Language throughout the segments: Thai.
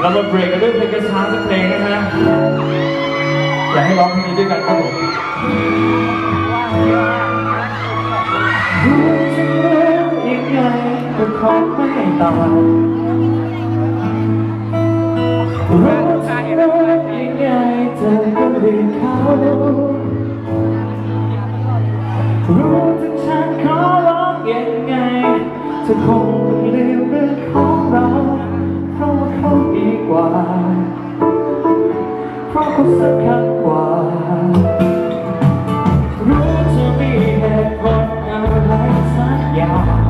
เรามาเบรกกันด้วยเพลงกระช้าสักเพลงนะฮะอยากให้ร้องเพลงนี้ด้วยกันครับผมรู้จะเลือกยังไงก็คงไม่ตายรู้จะเลือกยังไงเธอก็เรียนเขารู้ถึงฉันขอร้องยังไงเธอคง เพราะเขาสำคัญกว่า รู้จะมีเหตุผลอะไรสักอย่าง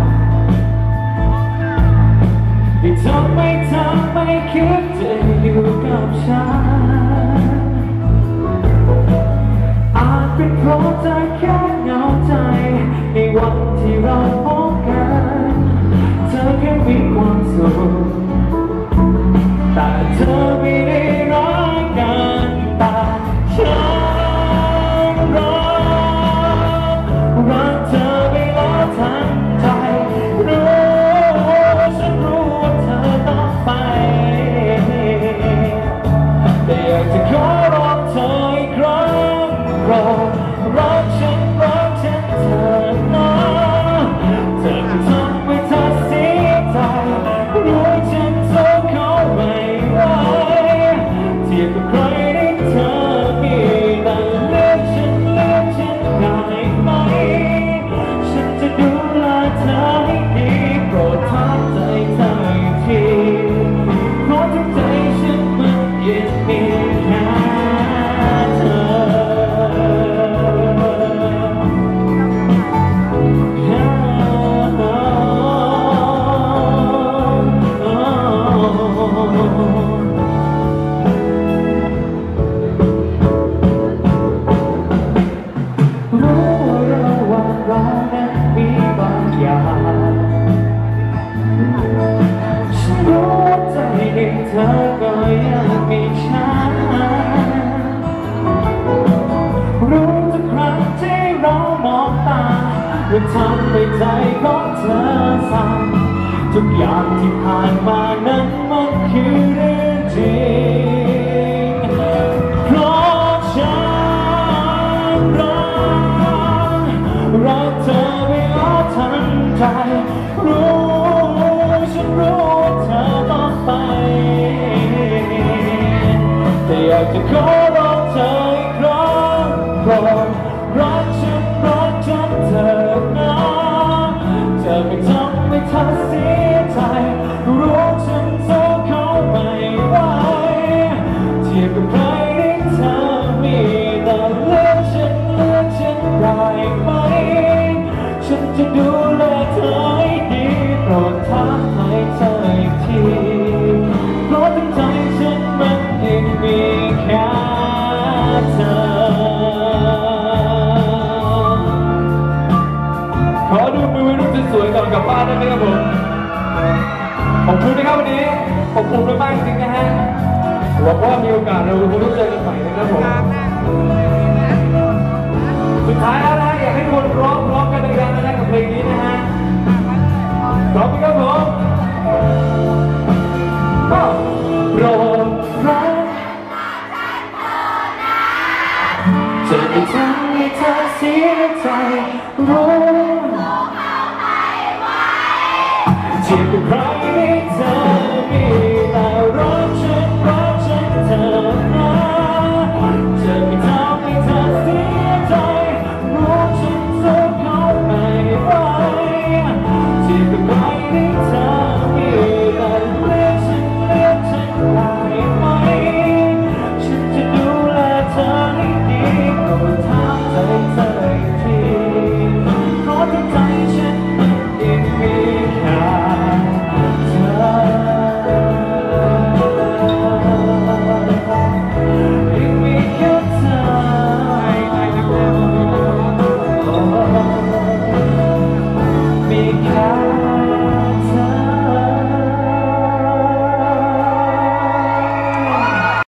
ที่ทำให้เธอไม่คิดจะอยู่กับฉันอาจเป็นเพราะเธอแค่ ใจในเธอก็ยังมีฉันรู้ทุกครั้งที่เรามองตาว่าทำให้ใจของเธอสั่นทุกอย่างที่ผ่านมานั้นมันคือเรื่องจริงเพราะฉันรักรักเธอไม่ละทันใจรู้ฉันรู้ากจะขอร้องเธออีกครั้งโปรดรักฉันรักฉันเธอ ได้ไหมครับผมขอบคุณนะครับวันนี้ขอบคุณมากๆจริงๆนะฮะหวังว่ามีโอกาสเราคงได้เจอกันใหม่นะครับผม